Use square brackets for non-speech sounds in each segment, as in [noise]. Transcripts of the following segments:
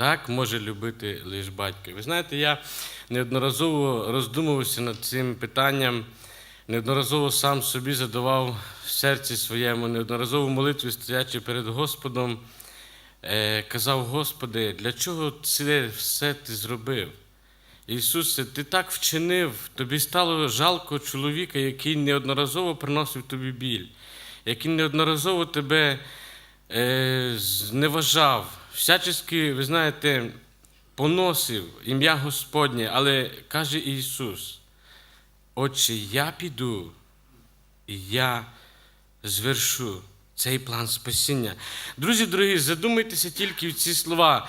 Так може любити лише батько. Ви знаєте, я неодноразово роздумувався над цим питанням, неодноразово сам собі задавав в серці своєму, неодноразово в молитві стоячи перед Господом, е, казав, Господи, для чого це все ти зробив? Ісусе, ти так вчинив, тобі стало жалко чоловіка, який неодноразово приносив тобі біль, який неодноразово тебе е, зневажав, всячески, ви знаєте, поносив ім'я Господнє, але каже Ісус, Отче, я піду і я звершу цей план спасіння. Друзі дорогі, задумайтеся тільки в ці слова.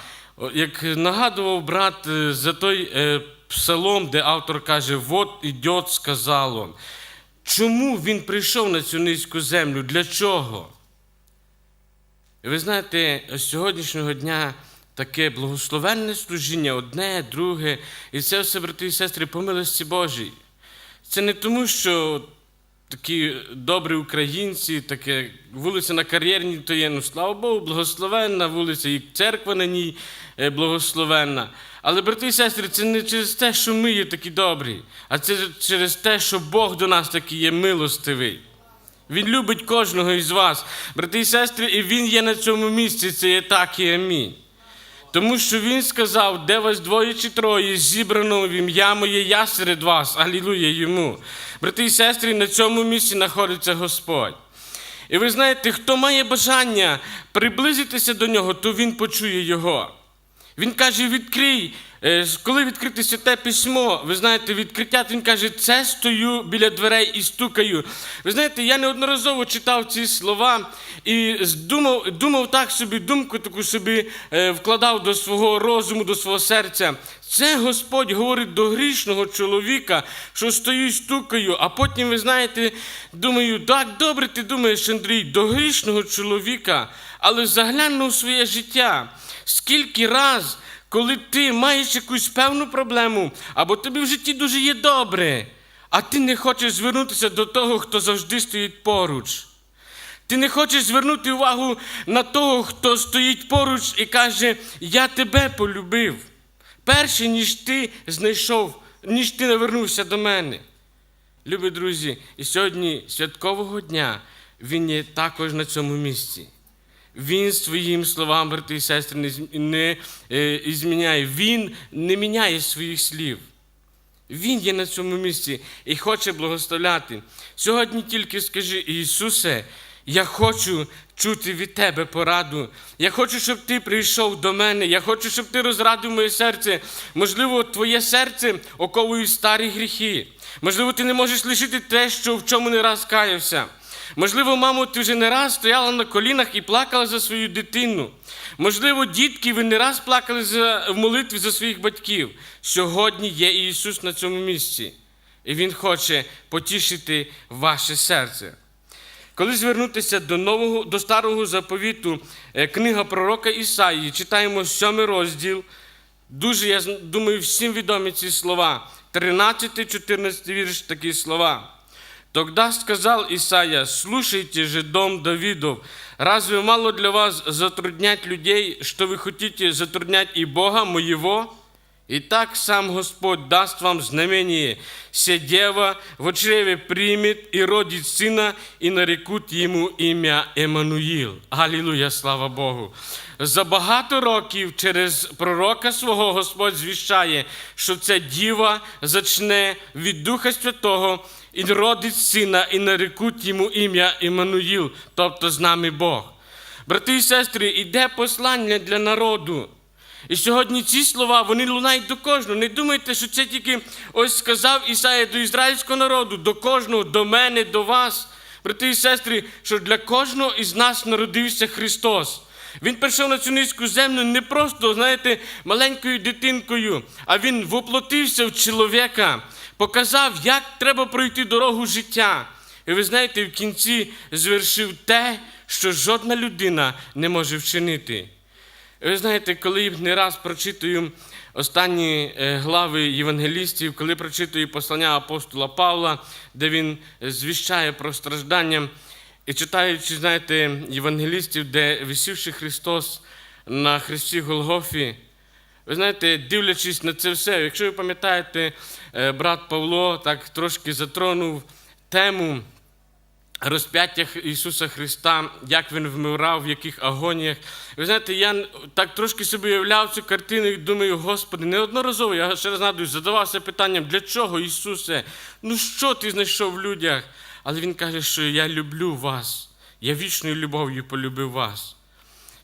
Як нагадував брат е, за той е, псалом, де автор каже, «Вот ідет, сказав он. Чому він прийшов на цю низьку землю? Для чого? І ви знаєте, з сьогоднішнього дня таке благословенне служіння, одне, друге, і це все, брати і сестри, по милості Божій. Це не тому, що такі добрі українці, таке вулиця на кар'єрній, то є, ну слава Богу, благословенна вулиця, і церква на ній е, благословенна. Але, брати і сестри, це не через те, що ми є такі добрі, а це через те, що Бог до нас такий є милостивий. Він любить кожного із вас, брати і сестри, і Він є на цьому місці, це є так і амінь. Тому що Він сказав, де вас двоє чи троє зібрано в ім'я моє, я серед вас, алілуя йому. Брати і сестри, на цьому місці знаходиться Господь. І ви знаєте, хто має бажання приблизитися до нього, то він почує його. Він каже: відкрий. Е, Коли відкрити святе письмо, ви знаєте, відкриття, він каже, це стою біля дверей і стукаю. Ви знаєте, я неодноразово читав ці слова і думав, думав так собі, думку таку собі е, вкладав до свого розуму, до свого серця. Це Господь говорить до грішного чоловіка, що стою і стукаю, а потім, ви знаєте, думаю, так добре ти думаєш, Андрій, до грішного чоловіка, але заглянув своє життя. Скільки раз, коли ти маєш якусь певну проблему, або тобі в житті дуже є добре, а ти не хочеш звернутися до того, хто завжди стоїть поруч. Ти не хочеш звернути увагу на того, хто стоїть поруч і каже, я тебе полюбив. Перше, ніж ти знайшов, ніж ти навернувся до мене. Любі друзі, і сьогодні святкового дня він є також на цьому місці. Він своїм словам, брати і сестри, не, е, зміняє. Він не міняє своїх слів. Він є на цьому місці і хоче благословляти. Сьогодні тільки скажи, Ісусе, я хочу чути від Тебе пораду. Я хочу, щоб Ти прийшов до мене. Я хочу, щоб Ти розрадив моє серце. Можливо, Твоє серце оковують старі гріхи. Можливо, ти не можеш лишити те, що в чому не раз каявся. Можливо, мамо, ти вже не раз стояла на колінах і плакала за свою дитину. Можливо, дітки, ви не раз плакали за, в молитві за своїх батьків. Сьогодні є Ісус на цьому місці, і Він хоче потішити ваше серце. Коли звернутися до нового, до старого заповіту, е, книга пророка Ісаї, читаємо сьомий розділ. Дуже, я думаю, всім відомі ці слова. 13-14 вірш такі слова. Тогда сказал Исаия, слушайте же, дом Давидов, разве мало для вас затруднять людей, что вы хотите затруднять и Бога моего? Итак, сам Господь даст вам знамение. Се дева в чреве примет и родит сына, и нарекут ему ім'я Еммануїл. Алілуя, слава Богу. За багато років через пророка свого Господь звіщає, що ця діва зачне від Духа Святого і родить сина, і нарекуть йому ім'я Іммануїл, тобто з нами Бог. Брати і сестри, іде послання для народу. І сьогодні ці слова вони лунають до кожного. Не думайте, що це тільки ось сказав Ісая до ізраїльського народу, до кожного, до мене, до вас. Брати і сестри, що для кожного із нас народився Христос. Він прийшов на цю низьку землю не просто, знаєте, маленькою дитинкою, а він воплотився в чоловіка, показав, як треба пройти дорогу життя. І ви знаєте, в кінці звершив те, що жодна людина не може вчинити. Ви знаєте, коли я не раз прочитую останні е, глави євангелістів, коли прочитую послання апостола Павла, де він звіщає про страждання, і читаючи, знаєте, євангелістів, де висівши Христос на хресті Голгофі, Ви знаєте, дивлячись на це все, якщо ви пам'ятаєте, е, брат Павло так трошки затронув тему розп'яття Ісуса Христа, як Він вмирав, в яких агоніях. Ви знаєте, я так трошки собі уявляв цю картину і думаю, Господи, неодноразово, я ще раз нагадую, задавався питанням, для чого, Ісусе? Ну що ти знайшов в людях? Але Він каже, що я люблю вас, я вічною любов'ю полюбив вас.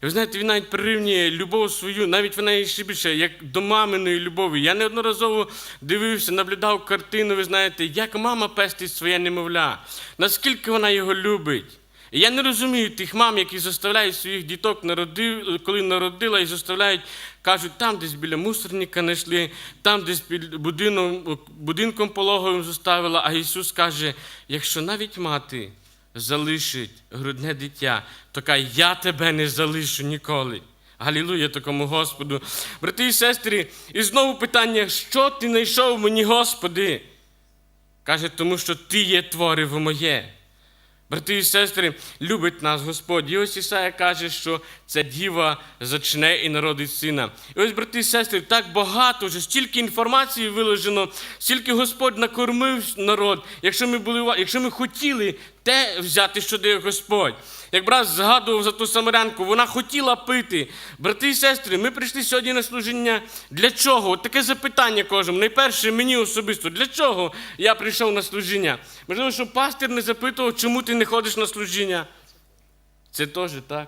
І ви знаєте, він навіть прирівнює любов свою, навіть вона ще більше, як до маминої любові. Я неодноразово дивився, наблюдав картину, ви знаєте, як мама пестить своє немовля, наскільки вона його любить. І я не розумію тих мам, які заставляють своїх діток, коли народила, і заставляють, кажуть, там десь біля мусорника знайшли, там десь під будинком, будинком пологовим заставила. А Ісус каже, якщо навіть мати залишить грудне дитя, то каже, я тебе не залишу ніколи. Галілуя такому Господу. Брати і сестри, і знову питання, що ти знайшов мені, Господи? Каже, тому що ти є твориво моє. Брати і сестри, любить нас Господь. І ось Ісая каже, що ця діва зачне і народить сина. І ось, брати і сестри, так багато вже, стільки інформації виложено, стільки Господь накормив народ, якщо ми були, якщо ми хотіли те взяти, що дає Господь. Як брат згадував за ту самарянку, вона хотіла пити. Брати і сестри, ми прийшли сьогодні на служіння. Для чого? От таке запитання кожному. Найперше мені особисто, для чого я прийшов на служіння? Можливо, щоб пастир не запитував, чому ти не ходиш на служіння. Це теж так.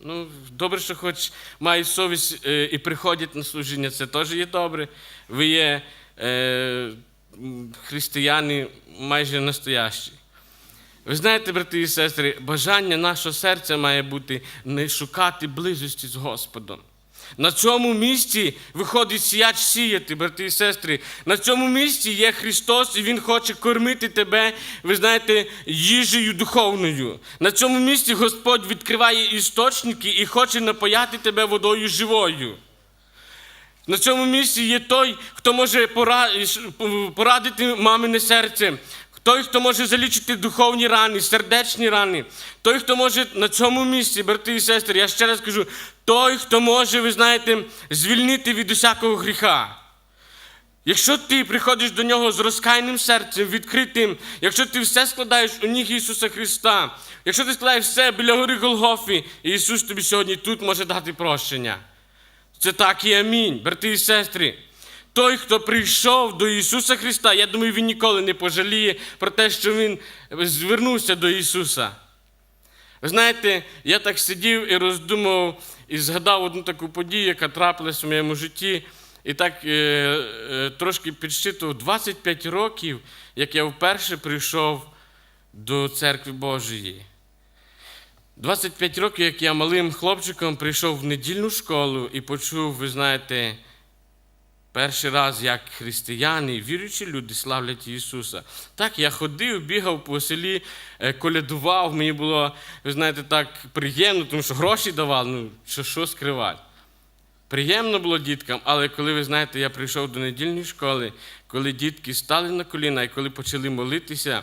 Ну, добре, що хоч мають совість е, і приходять на служіння, це теж є добре. Ви є е, християни майже настоящі. Ви знаєте, брати і сестри, бажання нашого серця має бути не шукати близості з Господом. На цьому місці виходить сіяч сіяти, брати і сестри. На цьому місці є Христос, і Він хоче кормити тебе, ви знаєте, їжею духовною. На цьому місці Господь відкриває істочники і хоче напояти тебе водою живою. На цьому місці є той, хто може порадити мамине серце. Той, хто може залічити духовні рани, сердечні рани. Той, хто може на цьому місці, брати і сестри, я ще раз кажу, той, хто може, ви знаєте, звільнити від усякого гріха. Якщо ти приходиш до нього з розкайним серцем, відкритим, якщо ти все складаєш у ніг Ісуса Христа, якщо ти складаєш все біля гори Голгофі, і Ісус тобі сьогодні тут може дати прощення. Це так і амінь, брати і сестри. Той, хто прийшов до Ісуса Христа, я думаю, він ніколи не пожаліє про те, що Він звернувся до Ісуса. Ви знаєте, я так сидів і роздумував і згадав одну таку подію, яка трапилась у моєму житті. І так е, е, трошки підсчитував 25 років, як я вперше прийшов до церкви Божої. 25 років, як я малим хлопчиком прийшов в недільну школу і почув, ви знаєте, перший раз, як християни, віруючі люди славлять Ісуса. Так, я ходив, бігав по селі, е, колядував, мені було, ви знаєте, так приємно, тому що гроші давали, ну що, що скривати. Приємно було діткам, але коли ви знаєте, я прийшов до недільної школи, коли дітки стали на коліна і коли почали молитися,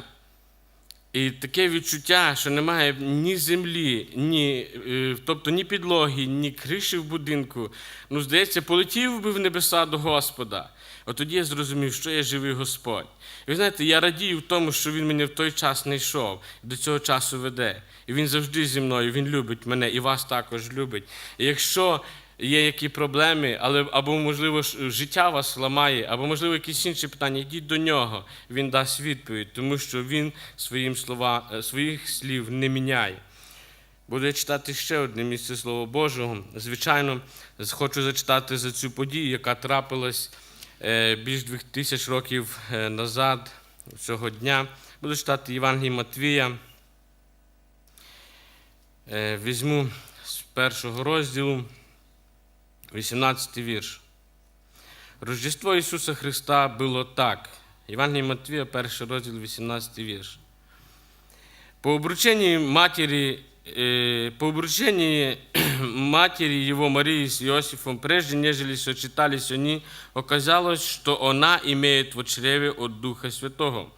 і таке відчуття, що немає ні землі, ні, е, тобто ні підлоги, ні криші в будинку. Ну, здається, полетів би в небеса до Господа. От тоді я зрозумів, що я живий Господь. І ви знаєте, я радію в тому, що Він мене в той час не йшов, до цього часу веде. І Він завжди зі мною, Він любить мене і вас також любить. І якщо є які проблеми, але або, можливо, життя вас ламає, або, можливо, якісь інші питання, йдіть до нього, він дасть відповідь, тому що він своїм слова, е, своїх слів не міняє. Буду я читати ще одне місце Слова Божого. Звичайно, хочу зачитати за цю подію, яка трапилась е, більш двох тисяч років е, назад, цього дня. Буду читати Євангелій Матвія. Візьму з першого розділу. 18 вірш. Рождество Ісуса Христа було так. Євангелій Матвія, перший розділ, 18 вірш. По обручении матери, э, по обручении [clears throat] матери его Марии с Иосифом, прежде нежели сочетались они, оказалось, что она имеет в чреве от Духа Святого.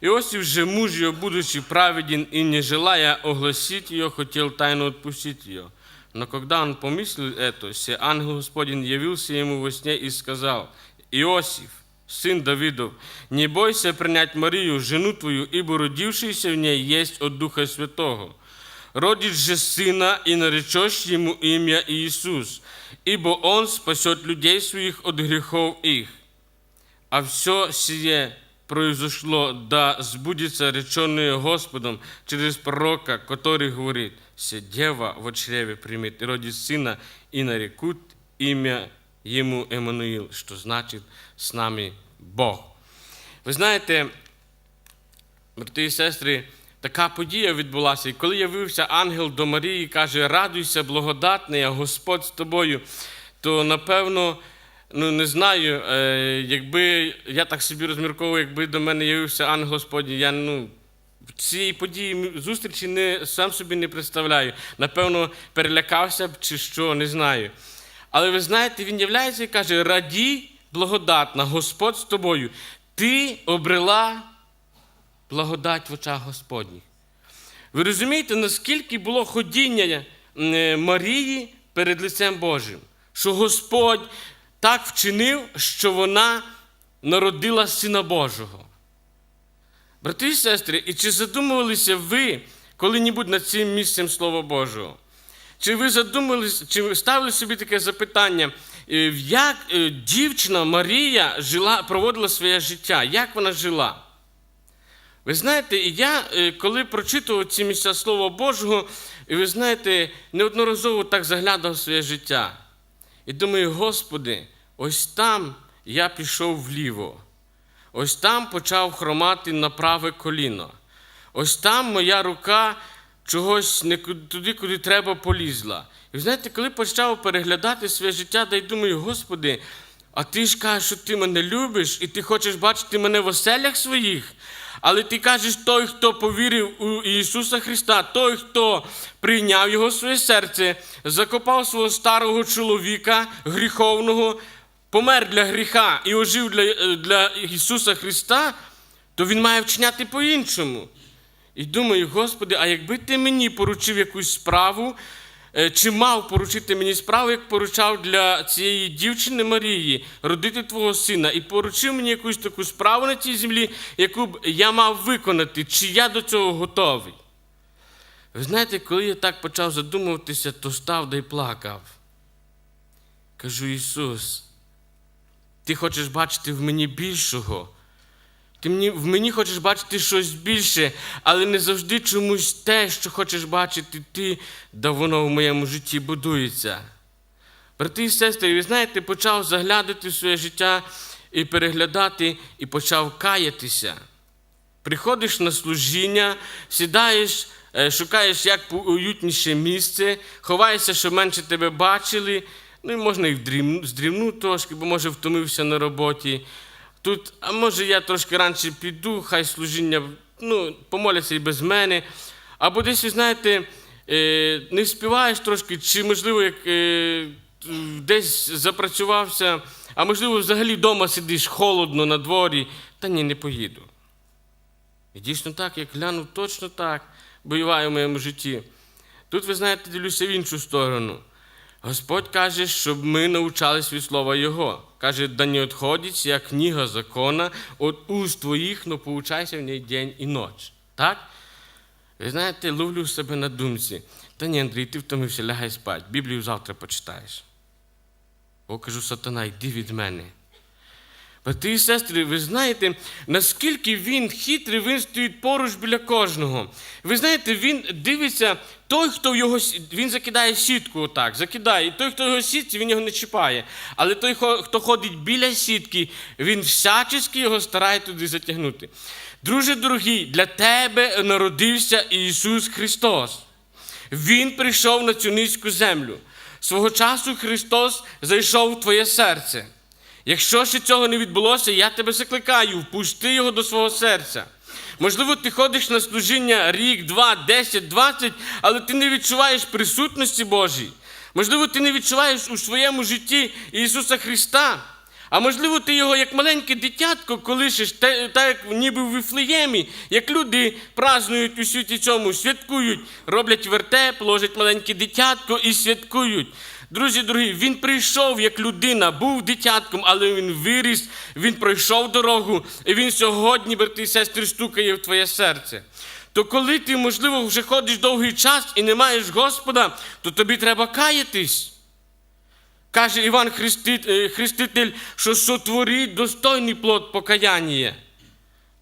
Иосиф же, муж ее, будучи праведен и не желая огласить ее, хотел тайно отпустить ее. Но когда он помыслил это, се ангел Господень явился ему во сне и сказал, Иосиф, сын Давидов, не бойся принять Марию, жену твою, ибо родившийся в ней есть от Духа Святого. Родит же сына и наречешь ему имя Иисус, ибо он спасет людей своих от грехов их. А все сие произошло, да сбудется реченное Господом через пророка, который говорит, «Се дева в чреве примет и родит сына, и нарекут имя ему Емануил», що значить «З нами Бог». Ви знаєте, брати і сестри, така подія відбулася. І коли явився ангел до Марії і каже, радуйся, благодатний, а Господь з тобою, то напевно, ну не знаю, е, якби я так собі розмірковую, якби до мене явився ангел Господній, я ну. Цієї події зустрічі не, сам собі не представляю. Напевно, перелякався б чи що, не знаю. Але ви знаєте, він являється і каже: радій, благодатна, Господь з тобою. Ти обрела благодать в очах Господніх. Ви розумієте, наскільки було ходіння е, Марії перед лицем Божим, що Господь так вчинив, що вона народила Сина Божого. Брати і сестри, і чи задумувалися ви коли-небудь над цим місцем Слова Божого? Чи ви задумались, чи ви ставили собі таке запитання, е, як е, дівчина Марія жила, проводила своє життя? Як вона жила? Ви знаєте, я, е, коли прочитував ці місця Слова Божого, і ви знаєте, неодноразово так заглядав своє життя. І думаю, Господи, ось там я пішов вліво. Ось там почав хромати на праве коліно. Ось там моя рука чогось не туди, куди треба, полізла. І знаєте, коли почав переглядати своє життя, да й думаю, Господи, а ти ж кажеш, що ти мене любиш, і ти хочеш бачити мене в оселях своїх. Але ти кажеш, той, хто повірив у Ісуса Христа, той, хто прийняв Його в своє серце, закопав свого старого чоловіка гріховного, помер для гріха і ожив для, для Ісуса Христа, то Він має вчиняти по-іншому. І думаю, Господи, а якби ти мені поручив якусь справу, чи мав поручити мені справу, як поручав для цієї дівчини Марії, родити твого сина, і поручив мені якусь таку справу на цій землі, яку б я мав виконати, чи я до цього готовий? Ви знаєте, коли я так почав задумуватися, то став да й плакав. Кажу, Ісус, ти хочеш бачити в мені більшого. Ти мені, в мені хочеш бачити щось більше, але не завжди чомусь те, що хочеш бачити ти, да воно в моєму житті будується. Брати і сестри, ви знаєте, почав заглядати своє життя і переглядати, і почав каятися. Приходиш на служіння, сідаєш, е, шукаєш як уютніше місце, ховаєшся, щоб менше тебе бачили. Ну і можна і вдрім- здрімну трошки, бо може втомився на роботі. Тут, а може я трошки раніше піду, хай служіння ну, помоляться і без мене. Або десь, знаєте, е, не співаєш трошки, чи, можливо, як е, десь запрацювався, а можливо, взагалі вдома сидиш холодно на дворі, та ні, не поїду. І дійсно так, як глянув, точно так буває в моєму житті. Тут, ви знаєте, дивлюся в іншу сторону. Господь каже, щоб ми навчались від слова Його. Каже, да не відходить, як книга закона, от уст твоїх, но получайся в ній день і ніч. Так? Ви знаєте, ловлю себе на думці. Та ні, Андрій, ти втомився, лягай спать. Біблію завтра почитаєш. О, кажу, сатана, йди від мене. Брати і сестри, ви знаєте, наскільки він хитрий, він стоїть поруч біля кожного. Ви знаєте, він дивиться, той, хто в його він закидає сітку отак, закидає. І той, хто його сітці, він його не чіпає. Але той, хто ходить біля сітки, він всячески його старає туди затягнути. Друже дорогий, для тебе народився Ісус Христос. Він прийшов на цю низьку землю. Свого часу Христос зайшов в твоє серце. Якщо ще цього не відбулося, я тебе закликаю, впусти його до свого серця. Можливо, ти ходиш на служіння рік, два, десять, двадцять, але ти не відчуваєш присутності Божій. Можливо, ти не відчуваєш у своєму житті Ісуса Христа. А можливо, ти його як маленьке дитятко колишеш, так ніби в Віфлеємі, як люди празднують у світі цьому, святкують, роблять вертеп, ложать маленьке дитятко і святкують. Друзі, дорогі, він прийшов як людина, був дитятком, але він виріс, він пройшов дорогу, і він сьогодні, брати і сестри, стукає в твоє серце. То коли ти, можливо, вже ходиш довгий час і не маєш Господа, то тобі треба каятись. Каже Іван е, Хреститель, що сотворіть достойний плод покаяння.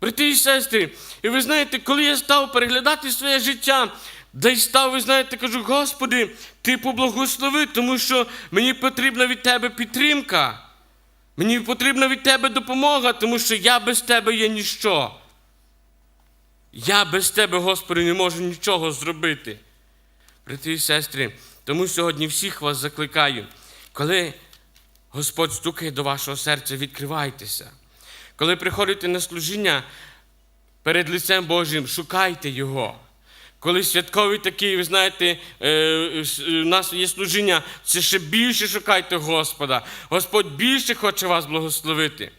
Брати і сестри, і ви знаєте, коли я став переглядати своє життя, да й став, ви знаєте, кажу, Господи, Ти поблагослови, тому що мені потрібна від Тебе підтримка. Мені потрібна від Тебе допомога, тому що я без Тебе є ніщо. Я без Тебе, Господи, не можу нічого зробити. Брати і сестри, тому сьогодні всіх вас закликаю, коли Господь стукає до вашого серця, відкривайтеся. Коли приходите на служіння перед лицем Божим, шукайте Його. Коли святковий такий, ви знаєте, е, с- е, у нас є служіння, це ще більше шукайте Господа. Господь більше хоче вас благословити.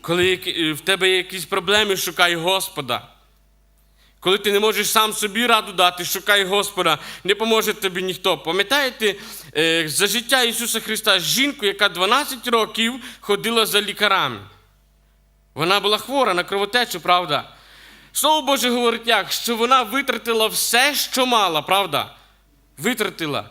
Коли е, в тебе є якісь проблеми, шукай Господа. Коли ти не можеш сам собі раду дати, шукай Господа, не поможе тобі ніхто. Пам'ятаєте е, за життя Ісуса Христа жінку, яка 12 років ходила за лікарами. Вона була хвора на кровотечу, правда? Слово Боже говорить як, що вона витратила все, що мала, правда? Витратила.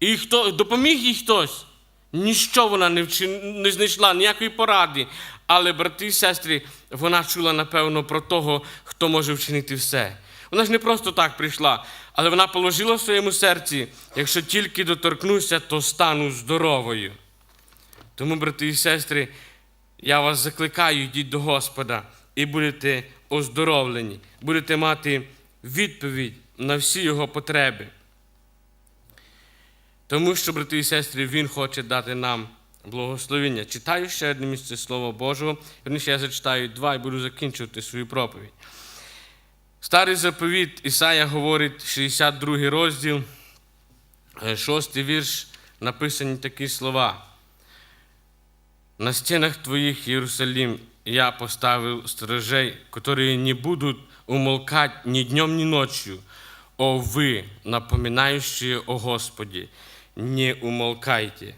І хто допоміг їй хтось? Ніщо вона не, вчи, не знайшла, ніякої поради. Але, брати і сестри, вона чула, напевно, про того, хто може вчинити все. Вона ж не просто так прийшла, але вона положила в своєму серці, якщо тільки доторкнуся, то стану здоровою. Тому, брати і сестри, я вас закликаю, йдіть до Господа і будете оздоровлені, будете мати відповідь на всі його потреби. Тому що, брати і сестри, Він хоче дати нам благословення. Читаю ще одне місце Слова Божого. Верніше я зачитаю два і буду закінчувати свою проповідь. Старий заповіт Ісая говорить, 62 розділ, 6 вірш, написані такі слова. На стенах твоих, Иерусалим, я поставил стражей, которые не будут умолкать ни днем, ни ночью. О вы, напоминающие о Господі, не умолкайте.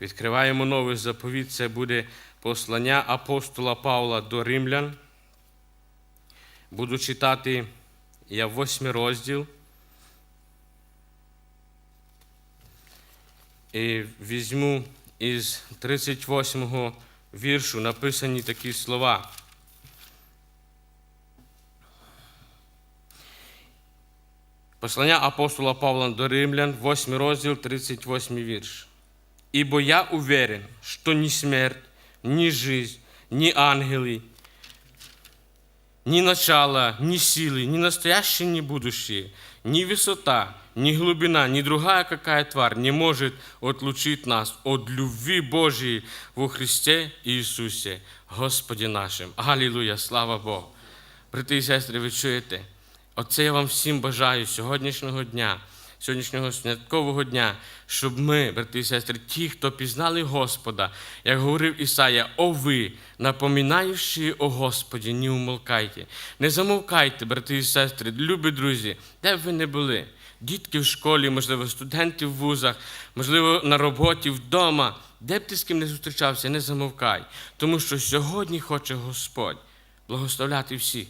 Відкриваємо новий заповіт, це буде послання апостола Павла до римлян. Буду читати я восьмий розділ. І візьму із 38 віршу написані такі слова. Послання апостола Павла до Римлян, 8 розділ, 38 вірш. «Ибо я уверен, что ни смерть, ни жизнь, ни ангелы, ни начало, ни силы, ни настоящее, ни будущее, ни высота, ни глубина, ни другая какая тварь не может отлучить нас от любви Божьей во Христе Иисусе, Господі нашим. Аллилуйя, слава Богу. Брати і сестри, ви чуєте? Оце я вам всім бажаю сьогоднішнього дня, сьогоднішнього святкового дня, щоб ми, брати і сестри, ті, хто пізнали Господа, як говорив Ісая, о ви, напоминаючи о Господі, не умолкайте. Не замовкайте, брати і сестри, любі друзі, де б ви не були. Дітки в школі, можливо, студенти в вузах, можливо, на роботі, вдома. Де б ти з ким не зустрічався, не замовкай. Тому що сьогодні хоче Господь благословляти всіх.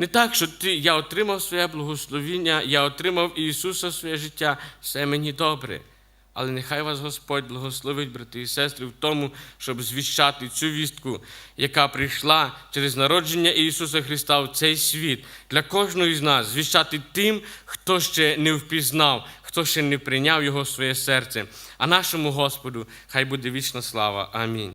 Не так, що ти, я отримав своє благословіння, я отримав Ісуса своє життя, все мені добре. Але нехай вас Господь благословить, брати і сестри, в тому, щоб звіщати цю вістку, яка прийшла через народження Ісуса Христа в цей світ, для кожного з нас звіщати тим, хто ще не впізнав, хто ще не прийняв Його в своє серце. А нашому Господу хай буде вічна слава. Амінь.